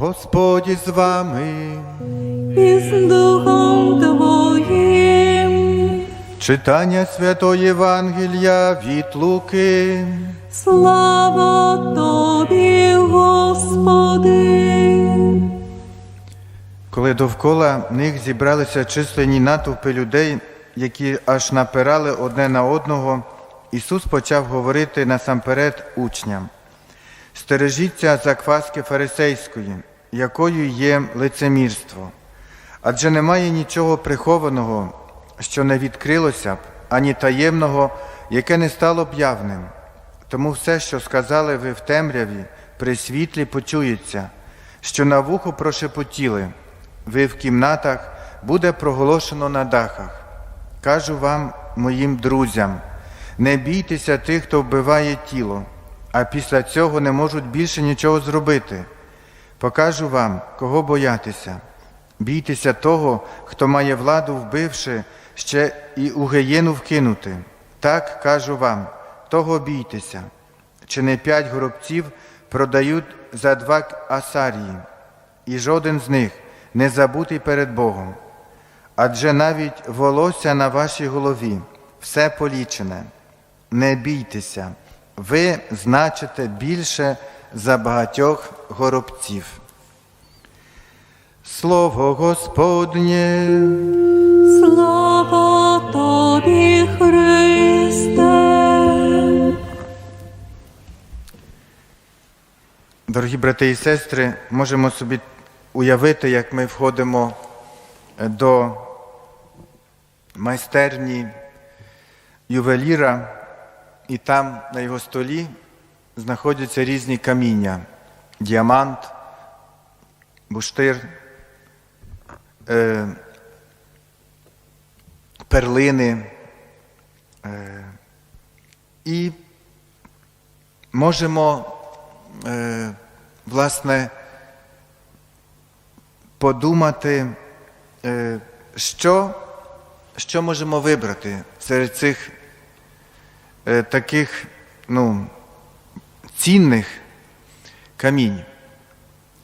Господь із вами. і з Духом Твоїм. Читання Святої Євангелія від Луки. Слава Тобі, Господи. Коли довкола них зібралися численні натовпи людей, які аж напирали одне на одного, Ісус почав говорити насамперед учням. Стережіться закваски фарисейської, якою є лицемірство. Адже немає нічого прихованого, що не відкрилося б, ані таємного, яке не стало б явним. Тому все, що сказали ви в темряві, при світлі почується, що на вухо прошепотіли, ви в кімнатах буде проголошено на дахах. Кажу вам, моїм друзям, не бійтеся тих, хто вбиває тіло, а після цього не можуть більше нічого зробити. Покажу вам, кого боятися. Бійтеся того, хто має владу, вбивши, ще і у геєну вкинути. Так кажу вам, того бійтеся. Чи не п'ять горобців продають за два асарії, і жоден з них не забутий перед Богом. Адже навіть волосся на вашій голові все полічене. Не бійтеся, ви значите більше за багатьох горобців. Слово Господнє, Слава Тобі, Христе. дорогі брати і сестри, можемо собі уявити, як ми входимо е, до майстерні ювеліра, і там на його столі знаходяться різні каміння: діамант, буштир, е, перлини. Е, і можемо, е, власне, подумати, е, що, що можемо вибрати серед цих е, таких ну, цінних камінь.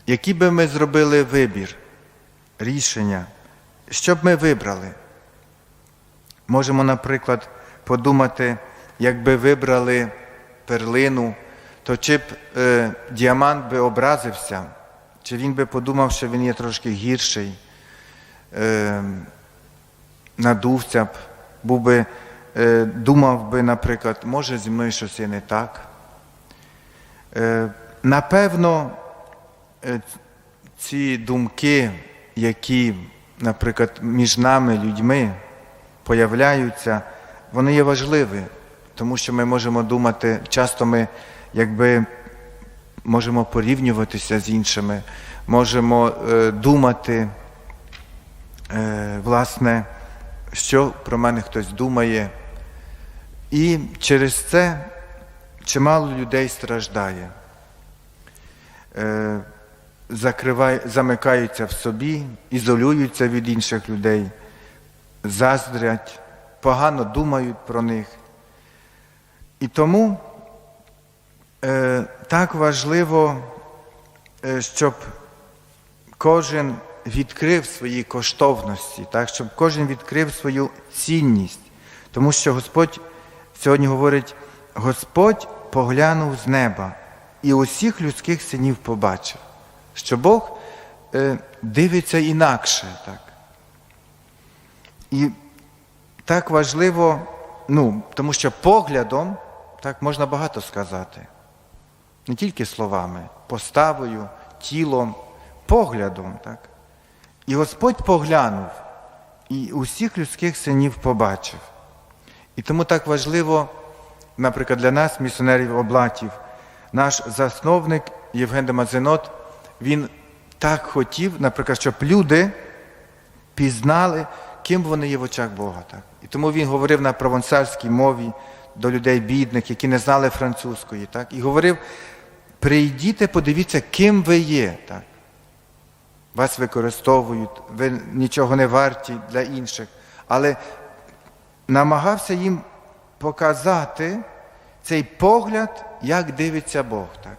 Який би ми зробили вибір, рішення, що б ми вибрали? Можемо, наприклад, подумати, якби вибрали перлину, то чи б е, діамант би образився, чи він би подумав, що він є трошки гірший, е, надувся б, був би, е, думав би, наприклад, може зі мною щось є не так. Е, напевно, е, ці думки, які, наприклад, між нами, людьми, появляються, вони є важливі, тому що ми можемо думати, часто ми якби можемо порівнюватися з іншими, можемо е, думати, власне, що про мене хтось думає. І через це чимало людей страждає. Е, замикаються в собі, ізолюються від інших людей, заздрять, погано думають про них. І тому е, так важливо, е, щоб кожен відкрив свої коштовності, так, щоб кожен відкрив свою цінність. Тому що Господь сьогодні говорить, Господь поглянув з неба і усіх людських синів побачив, що Бог е, дивиться інакше. Так. І так важливо, ну, тому що поглядом так можна багато сказати. Не тільки словами, поставою, тілом, поглядом. Так. І Господь поглянув і усіх людських синів побачив. І тому так важливо, наприклад, для нас, місіонерів облатів, наш засновник Євген Демазенот, він так хотів, наприклад, щоб люди пізнали, ким вони є в очах Бога. Так? І тому він говорив на провансальській мові до людей бідних, які не знали французької. Так? І говорив: прийдіть, подивіться, ким ви є. Так? Вас використовують, ви нічого не варті для інших. Але намагався їм показати цей погляд, як дивиться Бог. Так?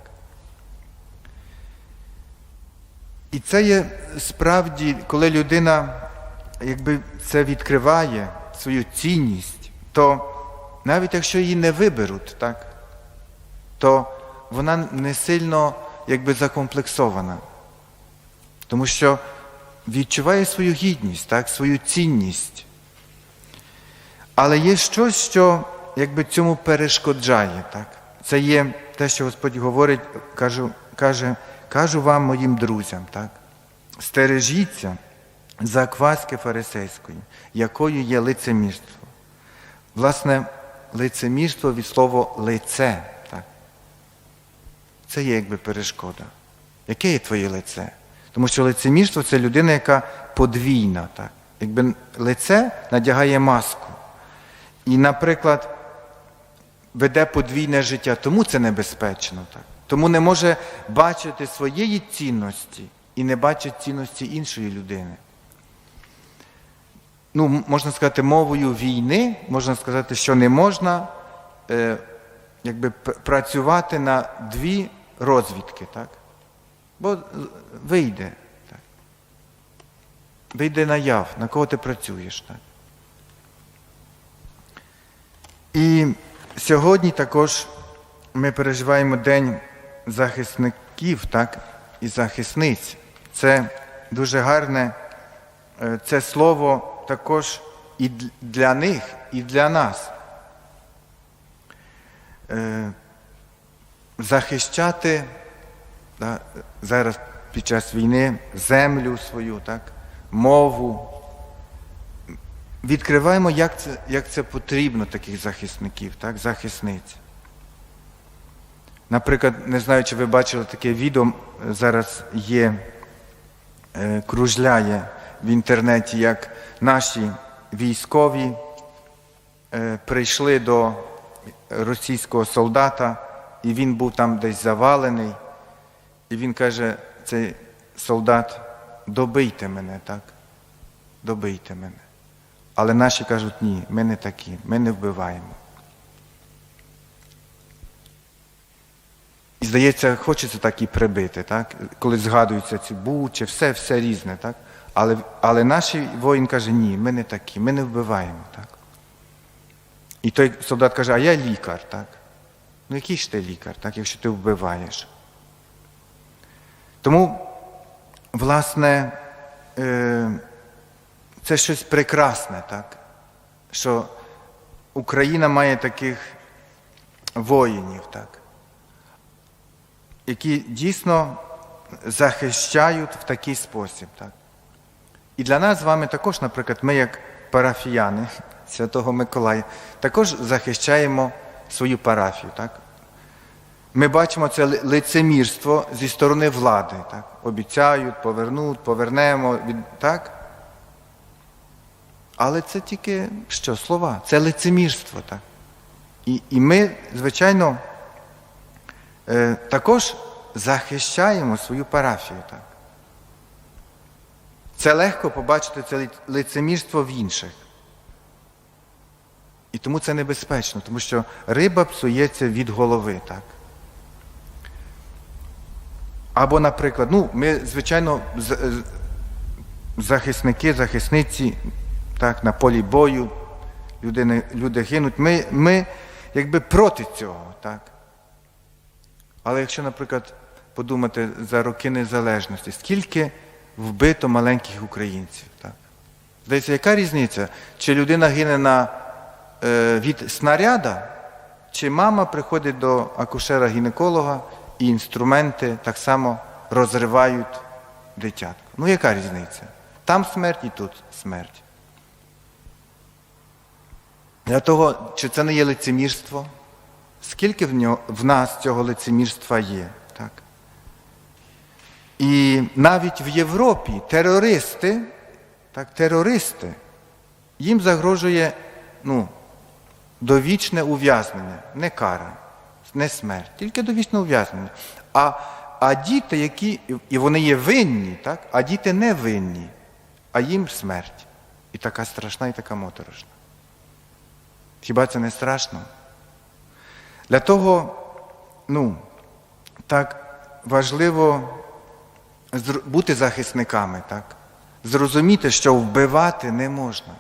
І це є справді, коли людина якби це відкриває свою цінність, то навіть якщо її не виберуть, так, то вона не сильно якби закомплексована. Тому що відчуває свою гідність, так, свою цінність. Але є щось, що якби цьому перешкоджає. Так? Це є те, що Господь говорить, кажу, каже, кажу вам, моїм друзям, так? стережіться закваски фарисейської, якою є лицемірство. Власне, лицемірство від слова лице. Так? Це є якби перешкода. Яке є твоє лице? Тому що лицемірство це людина, яка подвійна. Так? Якби лице надягає маску. І, наприклад, веде подвійне життя, тому це небезпечно. Так? Тому не може бачити своєї цінності і не бачить цінності іншої людини. Ну, можна сказати, мовою війни, можна сказати, що не можна е, якби, працювати на дві розвідки, так? Бо е, вийде. Так? Вийде наяв, на кого ти працюєш. Так? І сьогодні також ми переживаємо День захисників так, і захисниць. Це дуже гарне е, це слово також і для них, і для нас. Е, Захищати зараз під час війни землю свою, так, мову, відкриваємо, як це, як це потрібно таких захисників, так, захисниць. Наприклад, не знаю, чи ви бачили таке відео, зараз є, е, кружляє в інтернеті, як наші військові е, прийшли до російського солдата, і він був там десь завалений. І він каже, цей солдат, добийте мене, так? Добийте мене. Але наші кажуть, ні, ми не такі, ми не вбиваємо. І здається, хочеться так і прибити, так? коли згадуються ці бучі, все, все різне. Так? Але, але наш воїн каже, ні, ми не такі, ми не вбиваємо. Так? І той солдат каже, а я лікар. Так? Ну який ж ти лікар, так, якщо ти вбиваєш? Тому, власне, е, це щось прекрасне, так? що Україна має таких воїнів, так? які дійсно захищають в такий спосіб. Так? І для нас з вами також, наприклад, ми, як парафіяни Святого Миколая, також захищаємо свою парафію. Так? Ми бачимо це лицемірство зі сторони влади. Так? Обіцяють, повернуть, повернемо. Так? Але це тільки що? Слова, це лицемірство. Так? І, і ми, звичайно, е, також захищаємо свою парафію. Так? Це легко побачити це лицемірство в інших. І тому це небезпечно, тому що риба псується від голови. Так? Або, наприклад, ну, ми, звичайно, захисники, захисниці так, на полі бою, люди, люди гинуть. Ми, ми якби проти цього. Так? Але якщо, наприклад, подумати за роки незалежності, скільки вбито маленьких українців? Так? Здається, яка різниця? Чи людина гине на, е, від снаряда, чи мама приходить до акушера-гінеколога і інструменти так само розривають дитятко? Ну яка різниця? Там смерть і тут смерть. Для того, чи це не є лицемірство? Скільки в, нього, в нас цього лицемірства є? Так? І навіть в Європі терористи, так, терористи, їм загрожує ну, довічне ув'язнення, не кара, не смерть, тільки довічне ув'язнення. А, а діти, які, і вони є винні, так? а діти не винні, а їм смерть. І така страшна, і така моторошна. Хіба це не страшно? Для того, ну, так важливо бути захисниками, так? Зрозуміти, що вбивати не можна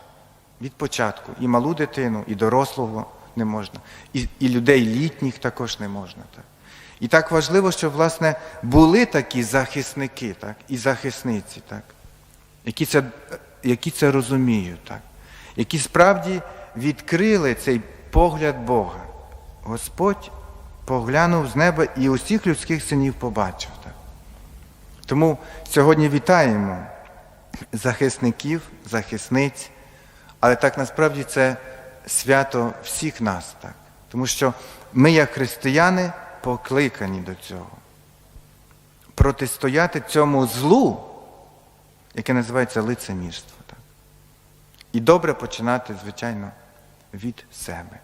від початку. І малу дитину, і дорослого не можна, і, і людей літніх також не можна. Так? І так важливо, щоб, власне, були такі захисники, так? і захисниці, так? які це, які це розуміють, так? які справді відкрили цей погляд Бога. Господь поглянув з неба і усіх людських синів побачив. Тому сьогодні вітаємо захисників, захисниць, але так насправді це свято всіх нас, так? тому що ми, як християни, покликані до цього. Протистояти цьому злу, яке називається лицемірство. Так? І добре починати, звичайно, від себе.